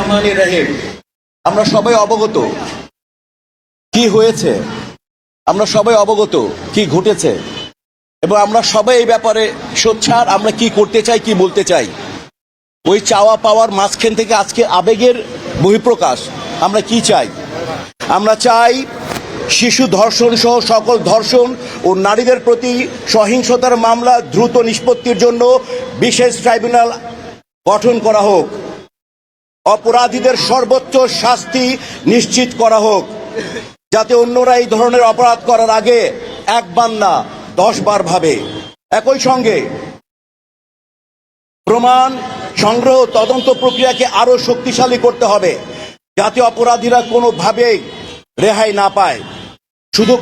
আমার আমরা সবাই অবগত। কি হয়েছে? আমরা সবাই অবগত। কি ঘটেছে? এবং আমরা সবাই এই ব্যাপারে সোচ্ছার, আমরা কি করতে চাই, কি বলতে চাই? ওই চাওয়া পাওয়ার মাঝখান থেকে আজকে আবেগের বহিঃপ্রকাশ। আমরা কি চাই? আমরা চাই শিশু ধর্ষণ সহ সকল ধর্ষণ ও নারীদের প্রতি সহিংসতার মামলা দ্রুত নিষ্পত্তির জন্য বিশেষ ট্রাইব্যুনাল গঠন করা হোক। অপরাধীদের সর্বোচ্চ শাস্তি নিশ্চিত করা হোক। যাতে অন্যরা এই ধরনের অপরাধ করার আগে একবার না দশ বার ভাবে। একই সঙ্গে প্রমাণ, সংগ্রহ, তদন্ত প্রক্রিয়াকে আরও শক্তিশালী করতে হবে। যাতে অপরাধীরা কোনোভাবেই রেহাই না পায়। শুধু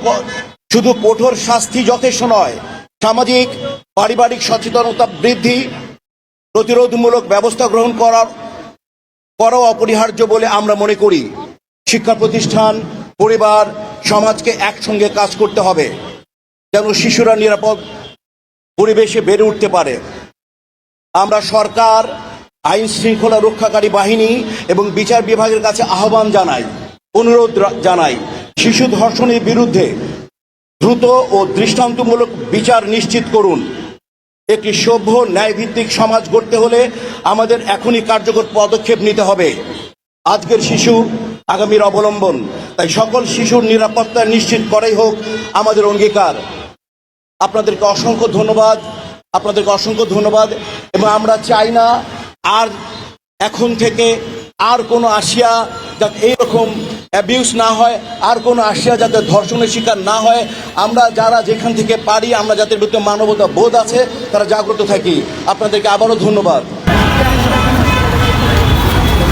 শুধু কঠোর শাস্তি যথেষ্ট নয়, সামাজিক, পারিবারিক সচেতনতা বৃদ্ধি, প্রতিরোধমূলক ব্যবস্থা গ্রহণ করার করাও অপরিহার্য বলে আমরা মনে করি। শিক্ষা প্রতিষ্ঠান, পরিবার, সমাজকে একসঙ্গে কাজ করতে হবে, যেন শিশুরা নিরাপদ পরিবেশে বেড়ে উঠতে পারে। আমরা সরকার আইন শৃঙ্খলা রক্ষাকারী বাহিনী এবং বিচার বিভাগের কাছে আহ্বান জানাই, অনুরোধ জানাই, শিশু ধর্ষণের বিরুদ্ধে দ্রুত ও দৃষ্টান্তমূলক বিচার নিশ্চিত করুন। একটি সভ্য ন্যায়ভিত্তিক সমাজ গড়তে হলে আমাদের এখনই কার্যকর পদক্ষেপ নিতে হবে। আজকের শিশু আগামীর অবলম্বন, তাই সকল শিশুর নিরাপত্তা নিশ্চিত করাই হোক আমাদের অঙ্গীকার। আপনাদেরকে অসংখ্য ধন্যবাদ, আপনাদেরকে অসংখ্য ধন্যবাদ, এবং আমরা চাই না আর এখন থেকে আর কোনো আসিয়া যাতে এইরকম অ্যাবিউস না হয়, আর কোনো আসিয়া যাতে ধর্ষণের শিকার না হয়, আমরা যারা যেখান থেকে পারি, আমরা যাদের বিরুদ্ধে মানবতা বোধ আছে, তারা জাগ্রত থাকি। আপনাদেরকে আবারও ধন্যবাদ।